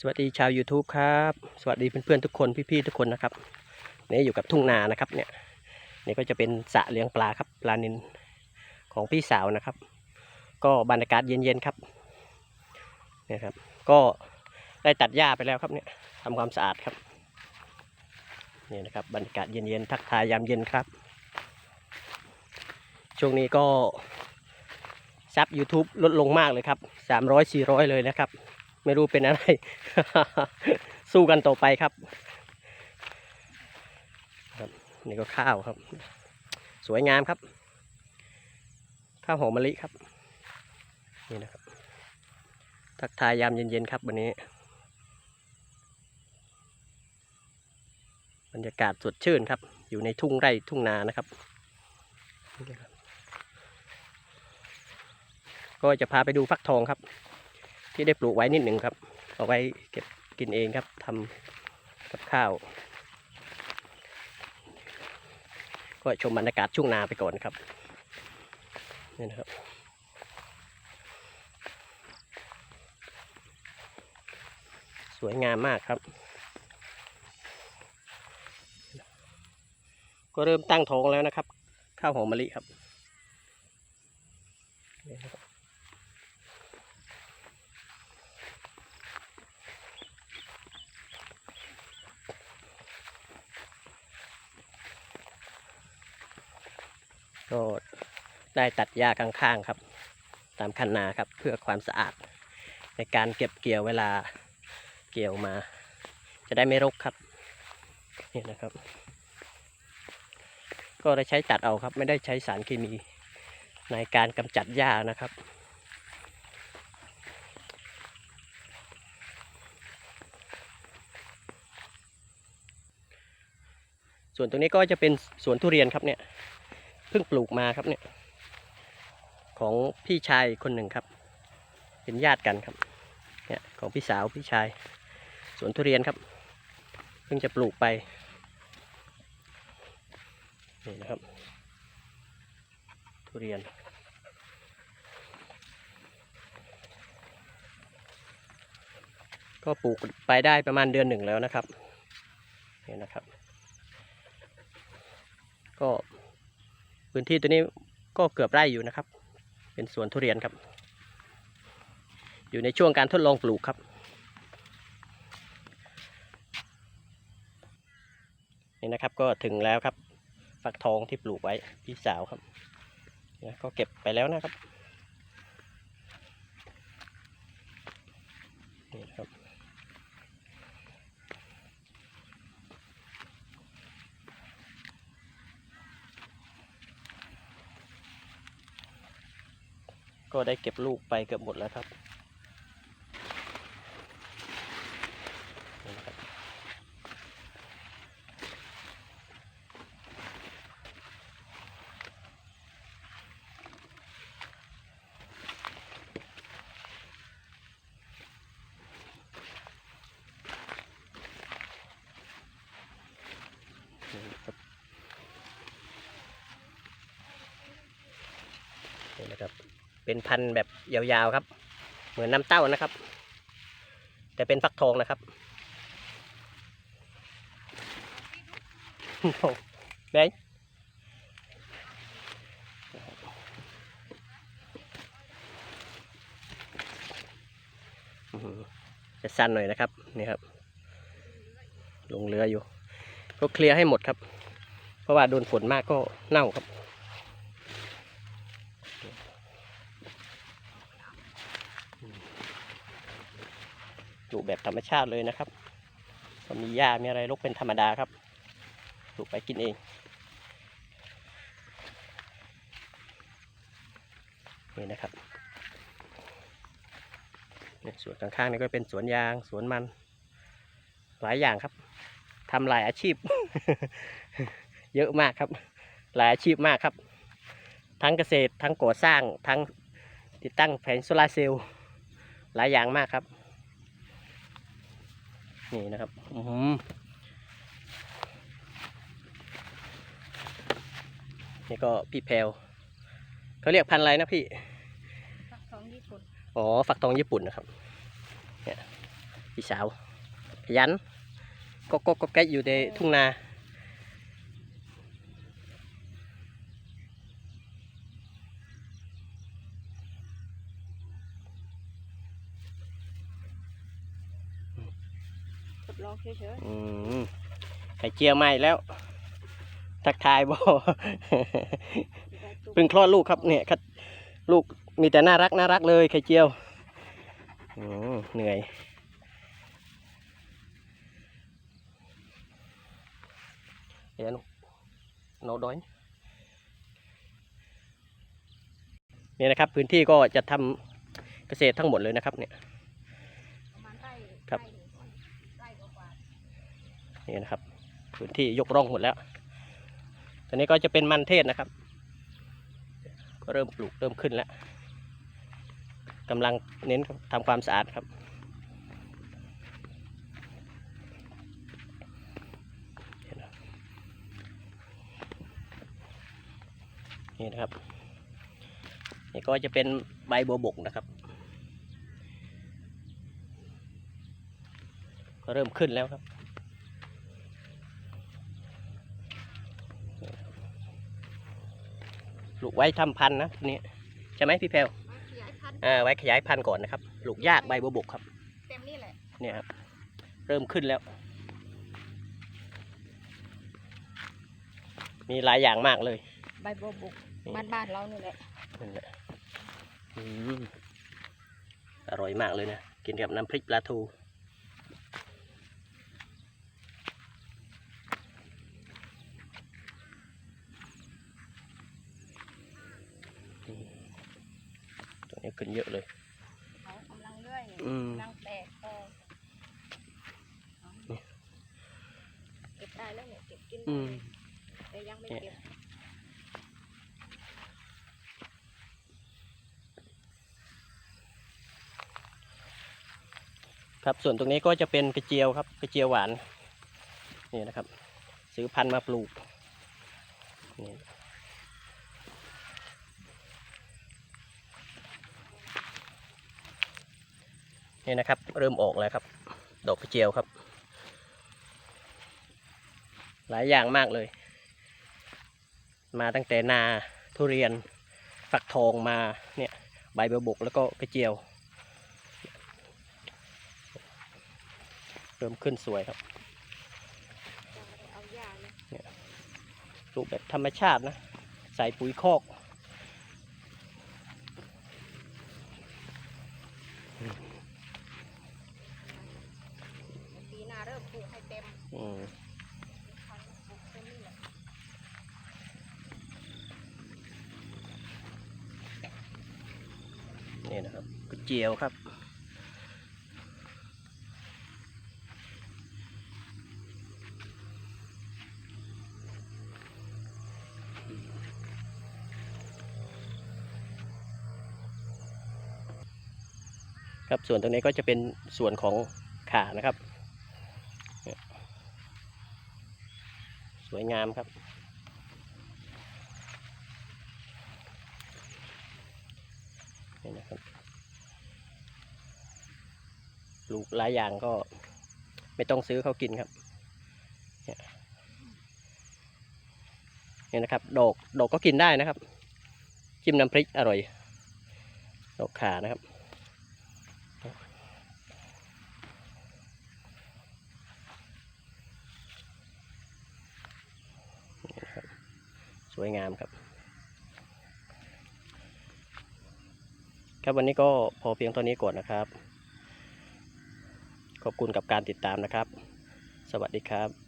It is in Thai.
สวัสดีชาว YouTube ครับ สวัสดีเพื่อนๆทุกคนพี่ๆทุกคนนะครับนี่อยู่กับทุ่งนานะครับเนี่ยนี่ก็จะเป็นสระเลี้ยงปลาครับปลานินของพี่สาวนะครับ ก็บรรยากาศเย็นๆครับเนี่ยครับ ก็ได้ตัดหญ้าไปแล้วครับเนี่ยทำความสะอาดครับนี่นะครับบรรยากาศเย็นๆทักทายยามเย็นครับ ช่วงนี้ก็ซับ YouTube ลดลงมากเลยครับ300 400 เลยนะครับ ไม่รู้เป็นอะไร สู้กันต่อไปครับ ครับ นี่ก็ข้าวครับ สวยงามครับ ข้าวหอมมะลิครับ นี่นะครับ ทักทายยามเย็นๆครับวันนี้ บรรยากาศสดชื่นครับ อยู่ในทุ่งไร่ทุ่งนานะครับนี่นะครับก็จะพาไปดูฟักทองครับ ที่ได้ปลูกไว้นิดหนึ่งครับ เอาไว้เก็บกินเองครับทำกับข้าว ก็ชมบรรยากาศช่วงนาไปก่อนครับนี่นะครับสวยงามมากครับ ก็เริ่มตั้งท้องแล้วนะครับ ข้าวหอมมะลิครับนี่นะครับ ก็ได้ตัดหญ้าข้างๆครับ ตามคันนาครับเพื่อความสะอาด ในการเก็บเกี่ยวเวลาเกี่ยวมา จะได้ไม่รกครับนี่นะครับ ก็ได้ใช้ตัดเอาครับ ไม่ได้ใช้สารเคมีในการกำจัดหญ้านะครับส่วนตรงนี้ก็จะเป็นสวนทุเรียนครับเนี่ย เพิ่งปลูกมาครับเนี่ย ของพี่ชายคนหนึ่งครับ เป็นญาติกันครับ เนี่ยของพี่สาวพี่ชาย สวนทุเรียนครับ เพิ่งจะปลูกไป นี่นะครับ ทุเรียนก็ปลูกไปได้ประมาณเดือนหนึ่งแล้วนะครับนี่นะครับ ก็ พื้นที่ตัวนี้ก็เกือบไร่อยู่นะครับ เป็นสวนทุเรียนครับ อยู่ในช่วงการทดลองปลูกครับ นี่นะครับก็ถึงแล้วครับฟักทองที่ปลูกไว้พี่สาวครับก็เก็บไปแล้วนะครับนี่นะครับ ก็ได้เก็บลูกไปเกือบหมดแล้วครับนี่นะครับ นี่นะครับนี่นะครับ เป็นพันธุ์แบบยาวๆครับ เหมือนน้ำเต้านะครับ แต่เป็นฟักทองนะครับโอ้โหแบงจะสั้นหน่อยนะครับนี่ครับ ลงเรืออยู่ ก็เคลียร์ให้หมดครับ เพราะว่าโดนฝนมากก็เน่าครับ ลูกแบบธรรมชาติเลยนะครับก็มีหญ้ามีอะไรรกเป็นธรรมดาครับปลูกไปกินเองนี่นะครับเนี่ยสวนข้างๆนี่ก็เป็นสวนยางสวนมัน หลายอย่างครับทำหลายอาชีพ เยอะมากครับ หลายอาชีพมากครับ ทั้งเกษตรทั้งก่อสร้างทั้งติดตั้งแผงโซลาร์เซลล์หลายอย่างมากครับ นี่นะครับ อือหือนี่ก็พี่แพลวเขาเรียกพันธุ์อะไรนะพี่ฟักทองญี่ปุ่นอ๋อฝักทองญี่ปุ่นนะครับเนี่ยพี่สาวขยันก็ก็ก็แก๊กอยู่ในทุ่งนา ดลองเฉยอืมไข่เจียวใหม่แล้ว ทักทายบ่ ๆเพิ่งคลอดลูกครับเนี่ยครับลูกมีแต่น่ารักน่ารักเลยไข่เจียวอืมเหนื่อย เดี๋ยวโนดอยเนี่ยนะครับ พื้นที่ก็จะทำเกษตรทั้งหมดเลยนะครับเนี่ย ประมาณไร่ ครับ ไร่หนึ่งไร่กว่า นี่นะครับ พื้นที่ยกร่องหมดแล้วตอนนี้ก็จะเป็นมันเทศนะครับ ก็เริ่มปลูกเริ่มขึ้นแล้วกำลังเน้นทำความสะอาดครับนี่นะครับนี่ก็จะเป็นใบบัวบกนะครับ ก็เริ่มขึ้นแล้วครับ ปลูกไว้ทำพันธุ์นะตัวนี้ใช่ไหมพี่แพลวๆไว้ขยายพันธุ์อ่าไว้ขยายพันธุ์ก่อนนะครับปลูกยากใบบัวบกครับเต็มนี่แหละเนี่ยครับเริ่มขึ้นแล้ว มีหลายอย่างมากเลย ใบบัวบุกนี่บ้านบ้านๆเรานี่แหละนั่นแหละอืมอร่อยมากเลยนะ กินกับน้ำพริกปลาทู นี่ตัวนี้ ขึ้นเยอะเลยเขากำลังเลื่อยเนี่ยอืม กำลังแตกก็เอานี่เก็บได้แล้วเนี่ยเก็บกินอืม แต่ยังไม่เนี่ยเก็บครับส่วนตรงนี้ก็จะเป็นกระเจียวครับกระเจียวหวานนี่นะครับ ซื้อพันธุ์มาปลูกนี่ นี่นะครับ เริ่มออกแล้วครับ ดอกกระเจียวครับ หลายอย่างมากเลย มาตั้งแต่นาทุเรียนฝักทองมาเนี่ยใบเบลบกแล้วก็กระเจียว เริ่มขึ้นสวยครับเอาหญ้าเนี่ยปลูกแบบธรรมชาตินะ ใส่ปุ๋ยคอก ปีหน้าเริ่มปลูกให้เต็ม อืมพันธุ์ปลูกเต็มนี่แหละนี่นะครับกระเจียวครับครับส่วนตรงนี้ก็จะเป็นส่วนของขานะครับเนี่ย สวยงามครับ นี่นะครับ ปลูกหลายอย่างก็ไม่ต้องซื้อเขากินครับเนี่ยเนี่ยนะครับ ดอก ดอกก็กินได้นะครับ จิ้มน้ำพริกอร่อย ดอกขานะครับ นี่นะครับ สวยงามครับ ครับวันนี้ก็พอเพียงเท่านี้ก่อนนะครับ ขอบคุณกับการติดตามนะครับ สวัสดีครับ